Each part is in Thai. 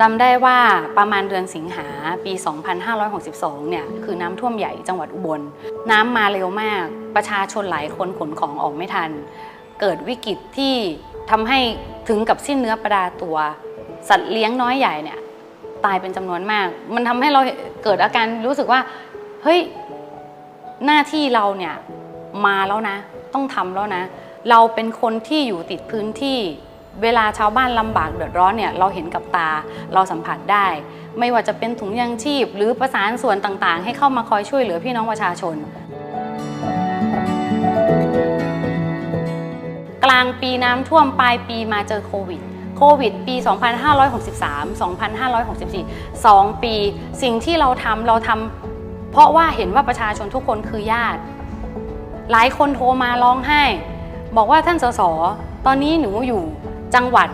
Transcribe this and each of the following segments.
จำได้ว่าประมาณเดือนสิงหาปี 2562 เนี่ยคือน้ำท่วมใหญ่จังหวัดอุบล น้ำมาเร็วมาก ประชาชนหลายคนขนของออกไม่ทัน เกิดวิกฤตที่ทำให้ถึงกับสิ้นเนื้อประดาตัว สัตว์เลี้ยงน้อยใหญ่เนี่ยตายเป็นจำนวนมาก มันทำให้เราเกิดอาการรู้สึกว่า เฮ้ย หน้าที่เราเนี่ยมาแล้วนะ ต้องทำแล้วนะ เราเป็นคนที่อยู่ติดพื้นที่ เวลาชาวบ้านลำบากเดือดร้อนเนี่ยเราเห็นกับตาเราสัมผัสได้ ไม่ว่าจะเป็นถุงยางชีพ หรือประสานส่วนต่างๆ ให้เข้ามาคอยช่วยเหลือพี่น้องประชาชน กลางปีน้ำท่วมปลายปีมาเจอโควิดโควิดปี 2563 2564 2 ปี สิ่งที่เราทำเราทำเพราะว่าเห็นว่าประชาชนทุกคนคือญาติ หลายคนโทรมาร้องไห้ บอกว่าท่านสส ตอนนี้หนูอยู่ จังหวัด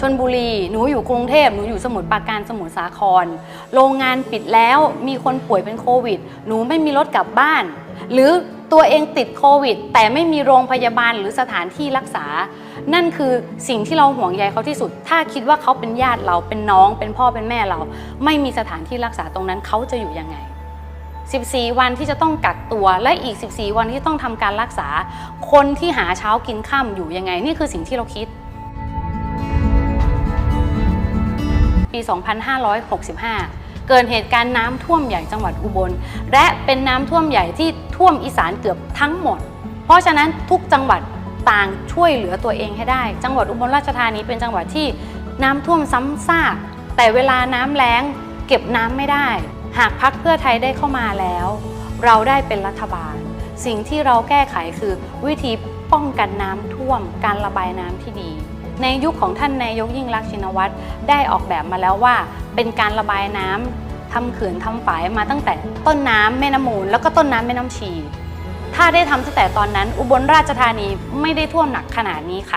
ชนบุรี หนูอยู่กรุงเทพหนูอยู่สมุทรปราการสมุทรสาคร โรงงานปิดแล้วมีคนป่วยเป็นโควิด หนูไม่มีรถกลับบ้าน หรือตัวเองติดโควิด แต่ไม่มีโรงพยาบาลหรือสถานที่รักษา นั่นคือสิ่งที่เราห่วงใยเขาที่สุด ถ้าคิดว่าเขาเป็นญาติเราเป็นน้องเป็นพ่อเป็นแม่เรา ไม่มีสถานที่รักษาตรงนั้นเขาจะอยู่ยังไง 14 วันที่จะต้องกักตัวและอีก 14 วันที่ต้องทำการรักษา คนที่หาเช้ากินข้ามอยู่ยังไง นี่คือสิ่งที่เราคิด 2565 เกิดเหตุการณ์น้ำท่วมใหญ่จังหวัดอุบล และเป็นน้ำท่วมใหญ่ที่ท่วมอีสานเกือบทั้งหมด เพราะฉะนั้นทุกจังหวัดต่างช่วยเหลือตัวเองให้ได้ จังหวัดอุบลราชธานีเป็นจังหวัดที่น้ำท่วมซ้ำซาก แต่เวลาน้ำแล้งเก็บน้ำไม่ได้ หากพักเพื่อไทยได้เข้ามาแล้ว เราได้เป็นรัฐบาล สิ่งที่เราแก้ไขคือวิธีป้องกันน้ำท่วม การระบายน้ำที่ดี ในยุคของท่านนายกยิ่งรักชินวัตรได้ออกแบบมาแล้วว่า เป็นการระบายน้ำทำเขื่อนทำฝายมาตั้งแต่ต้นน้ำแม่น้ำมูล แล้วก็ต้นน้ำแม่น้ำชี ถ้าได้ทำตั้งแต่ตอนนั้น อุบลราชธานีไม่ได้ท่วมหนักขนาดนี้ค่ะ